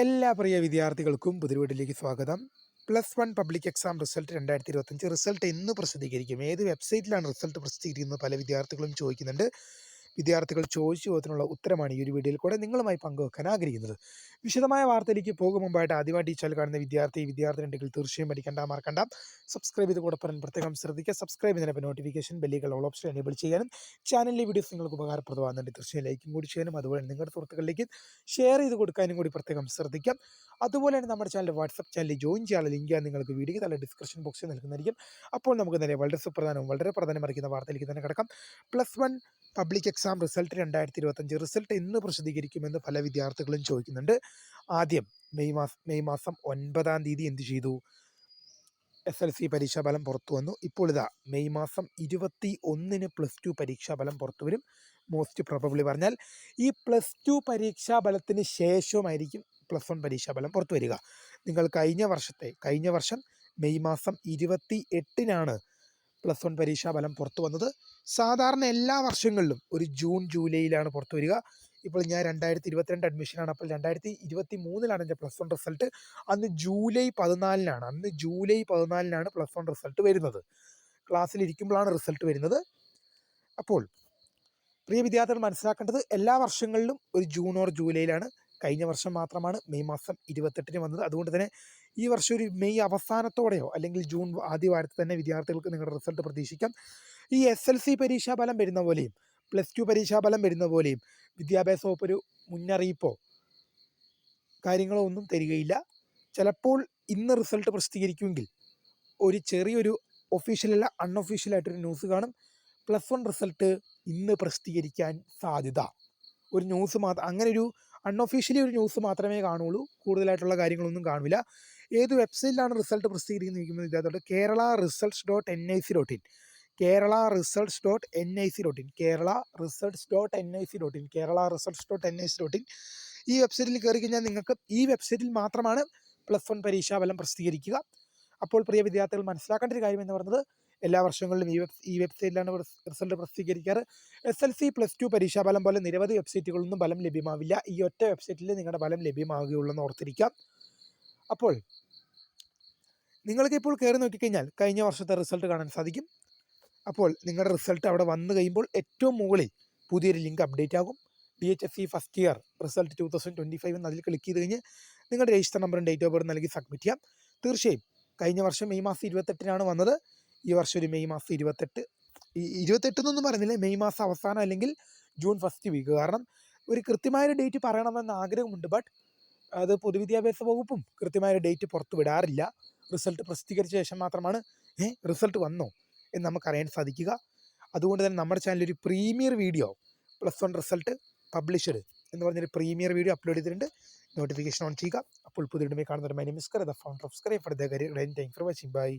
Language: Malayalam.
എല്ലാ പ്രിയ വിദ്യാർത്ഥികൾക്കും പുതിരുവീട്ടിലേക്ക് സ്വാഗതം. Plus one public exam result രണ്ടായിരത്തി ഇരുപത്തഞ്ച് റിസൾട്ട് എന്ന് പ്രസിദ്ധീകരിക്കും. ഏത് വെബ്സൈറ്റിലാണ് റിസൾട്ട് പ്രസിദ്ധീകരിക്കുന്നത്? പല വിദ്യാർത്ഥികളും ചോദിക്കുന്നുണ്ട്. വിദ്യാർത്ഥികൾ ചോദിച്ച ചോദ്യത്തിനുള്ള ഉത്തരമാണ് ഈ ഒരു വീഡിയോയിൽ കൂടെ നിങ്ങളുമായി പങ്കുവെക്കാൻ ആഗ്രഹിക്കുന്നത്. വിശദമായ വാർത്തയിലേക്ക് പോകും മുമ്പായിട്ട് ആദ്യമായി ഈ കാണുന്ന വിദ്യാർത്ഥി വിദ്യാർത്ഥി ഉണ്ടെങ്കിൽ തീർച്ചയായും പഠിക്കേണ്ട മറക്കണ്ട. സബ്സ്ക്രൈബ് ചെയ്ത് കൂടെ പറയാൻ പ്രത്യേകം ശ്രദ്ധിക്കുക. സബ്സ്ക്രൈബ് ചെയ്യുന്നതിന് നോട്ടിഫിക്കേഷൻ ബെല്ലുകൾ ഓൾ ഓപ്ഷൻ എനേബിൾ ചെയ്യാനും ചാനലിലെ വീഡിയോസ് നിങ്ങൾക്ക് ഉപകാരപ്രദമാകുന്നുണ്ട്. തീർച്ചയായും ലൈക്കും കൂടി ചെയ്യാനും അതുപോലെ നിങ്ങളുടെ സുഹൃത്തുക്കളിലേക്ക് ഷെയർ ചെയ്ത് കൊടുക്കാനും കൂടി പ്രത്യേകം ശ്രദ്ധിക്കാം. അതുപോലെ തന്നെ നമ്മുടെ ചാനൽ വാട്സപ്പ് ചാനലിൽ ജോയിൻ ചെയ്യാനുള്ള ലിങ്ക് നിങ്ങൾക്ക് വീഡിയോ തല ഡിസ്ക്രിപ്ഷൻ ബോക്സിൽ നൽകുന്നതായിരിക്കും. അപ്പോൾ നമുക്ക് നേരെ വളരെ സുപ്രധാനവും വളരെ പ്രധാനമറിക്കുന്ന വാർത്തയിലേക്ക് തന്നെ കിടക്കാം. Plus one public exam result രണ്ടായിരത്തി ഇരുപത്തഞ്ച് റിസൾട്ട് എന്ന് പ്രസിദ്ധീകരിക്കുമെന്ന് പല വിദ്യാർത്ഥികളും ചോദിക്കുന്നുണ്ട്. ആദ്യം മെയ് മാസം മെയ് മാസം ഒൻപതാം തീയതി എന്ത് ചെയ്തു? എസ് എൽ സി പരീക്ഷാഫലം പുറത്തു വന്നു. ഇപ്പോൾ ഇതാ മെയ് മാസം ഇരുപത്തി ഒന്നിന് പ്ലസ് ടു പരീക്ഷാഫലം പുറത്തു വരും. മോസ്റ്റ് പ്രോബബ്ലി പറഞ്ഞാൽ ഈ പ്ലസ് ടു പരീക്ഷാഫലത്തിന് ശേഷമായിരിക്കും പ്ലസ് വൺ പരീക്ഷാഫലം പുറത്തു വരിക. നിങ്ങൾ കഴിഞ്ഞ വർഷത്തെ കഴിഞ്ഞ വർഷം മെയ് മാസം ഇരുപത്തി എട്ടിനാണ് പ്ലസ് വൺ പരീക്ഷാഫലം പുറത്തു വന്നത്. സാധാരണ എല്ലാ വർഷങ്ങളിലും ഒരു ജൂൺ ജൂലൈയിലാണ് പുറത്തു വരിക. ഇപ്പോൾ ഞാൻ രണ്ടായിരത്തി ഇരുപത്തിരണ്ട് അഡ്മിഷനാണ് അപ്പോൾ രണ്ടായിരത്തി ഇരുപത്തി മൂന്നിലാണ് എന്റെ പ്ലസ് വൺ റിസൾട്ട് അന്ന് ജൂലൈ പതിനാലിനാണ്. അന്ന് ജൂലൈ പതിനാലിനാണ് പ്ലസ് വൺ റിസൾട്ട് വരുന്നത്. ക്ലാസ്സിൽ ക്ലാസ്സിലിരിക്കുമ്പോഴാണ് റിസൾട്ട് വരുന്നത്. അപ്പോൾ പ്രിയ വിദ്യാർത്ഥികൾ മനസ്സിലാക്കേണ്ടത് എല്ലാ വർഷങ്ങളിലും ഒരു ജൂൺ ഓർ ജൂലൈയിലാണ്. കഴിഞ്ഞ വർഷം മാത്രമാണ് മെയ് മാസം ഇരുപത്തെട്ടിന് വന്നത്. അതുകൊണ്ട് തന്നെ ഈ വർഷം ഒരു മെയ് അവസാനത്തോടെയോ അല്ലെങ്കിൽ ജൂൺ ആദ്യ വാരത്തിൽ തന്നെ വിദ്യാർത്ഥികൾക്ക് നിങ്ങളുടെ റിസൾട്ട് പ്രതീക്ഷിക്കാം. ഈ എസ് എൽ സി പരീക്ഷാഫലം വരുന്ന പോലെയും പ്ലസ് ടു പരീക്ഷാഫലം വരുന്ന പോലെയും വിദ്യാഭ്യാസ വകുപ്പ് ഒരു മുന്നറിയിപ്പോ കാര്യങ്ങളോ ഒന്നും തരികയില്ല. ചിലപ്പോൾ ഇന്ന് റിസൾട്ട് പ്രസിദ്ധീകരിക്കുമെങ്കിൽ ഒരു ചെറിയൊരു ഒഫീഷ്യലല്ല അൺഒഫീഷ്യലായിട്ടൊരു ന്യൂസ് കാണും. പ്ലസ് വൺ റിസൾട്ട് ഇന്ന് പ്രസിദ്ധീകരിക്കാൻ സാധ്യത. ഒരു ന്യൂസ് മാത്രം അങ്ങനെ ഒരു അൺഒഫീഷ്യലി ഒരു ന്യൂസ് മാത്രമേ കാണുള്ളൂ. കൂടുതലായിട്ടുള്ള കാര്യങ്ങളൊന്നും കാണില്ല. ഏത് വെബ്സൈറ്റിലാണ് റിസൾട്ട് പ്രസിദ്ധീകരിക്കുന്നത് ചോദിക്കുന്നത് Kerala results dot N I C dot in Kerala results dot N I C dot in Kerala results dot N I C dot in Kerala results dot N I C dot in ഈ വെബ്സൈറ്റിൽ കയറി കഴിഞ്ഞാൽ നിങ്ങൾക്ക് ഈ വെബ്സൈറ്റിൽ മാത്രമാണ് പ്ലസ് വൺ പരീക്ഷാ ഫലം പ്രസിദ്ധീകരിക്കുക. അപ്പോൾ പ്രിയ വിദ്യാർത്ഥികൾ മനസ്സിലാക്കേണ്ട ഒരു കാര്യം എന്ന് പറയുന്നത് എല്ലാ വർഷങ്ങളിലും ഈ വെബ് ഈ വെബ്സൈറ്റിലാണ് result പ്രസിദ്ധീകരിക്കാറ്. S L C plus two പരീക്ഷാഫലം പോലെ നിരവധി വെബ്സൈറ്റുകളൊന്നും ഫലം ലഭ്യമാവില്ല. ഈ ഒറ്റ വെബ്സൈറ്റിൽ നിങ്ങളുടെ ഫലം ലഭ്യമാവുകയുള്ളൂ എന്ന് ഓർത്തിരിക്കാം. അപ്പോൾ നിങ്ങൾക്ക് ഇപ്പോൾ കയറി നോക്കിക്കഴിഞ്ഞാൽ കഴിഞ്ഞ വർഷത്തെ റിസൾട്ട് കാണാൻ സാധിക്കും. അപ്പോൾ നിങ്ങളുടെ റിസൾട്ട് അവിടെ വന്നു കഴിയുമ്പോൾ ഏറ്റവും മുകളിൽ പുതിയൊരു ലിങ്ക് അപ്ഡേറ്റ് ആകും. D H S C first year result two thousand twenty five എന്ന് അതിൽ ക്ലിക്ക് ചെയ്ത് കഴിഞ്ഞ് നിങ്ങളുടെ രജിസ്റ്റർ നമ്പറും ഡേറ്റ് ഓഫ് ബർത്ത് നൽകി സബ്മിറ്റ് ചെയ്യാം. തീർച്ചയായും കഴിഞ്ഞ വർഷം മെയ് മാസം ഇരുപത്തെട്ടിനാണ് വന്നത്. ഈ വർഷം ഒരു മെയ് മാസം ഇരുപത്തെട്ട്. ഇരുപത്തെട്ട് എന്നൊന്നും പറയുന്നില്ല. മെയ് മാസം അവസാനം അല്ലെങ്കിൽ ജൂൺ ഫസ്റ്റ് വീക്ക്. കാരണം ഒരു കൃത്യമായൊരു ഡേറ്റ് പറയണമെന്ന് ആഗ്രഹമുണ്ട്. ബട്ട് അത് പൊതുവിദ്യാഭ്യാസ വകുപ്പും കൃത്യമായൊരു ഡേറ്റ് പുറത്ത് വിടാറില്ല. റിസൾട്ട് പ്രസിദ്ധീകരിച്ച ശേഷം മാത്രമാണ് ഏ റിസൾട്ട് വന്നോ എന്ന് നമുക്ക് അറിയാൻ സാധിക്കുക. അതുകൊണ്ട് തന്നെ നമ്മുടെ ചാനലിൽ ഒരു premier video plus one result published എന്ന് പറഞ്ഞൊരു പ്രീമിയർ വീഡിയോ അപ്ലോഡ് ചെയ്തിട്ടുണ്ട്. നോട്ടിഫിക്കേഷൻ ഓൺ ചെയ്യുക. അപ്പോൾ പുതിയ കാണുന്ന ഒരു മൈ മിസ്കർ the founder of സ്ക്രൈ for the career for watching bye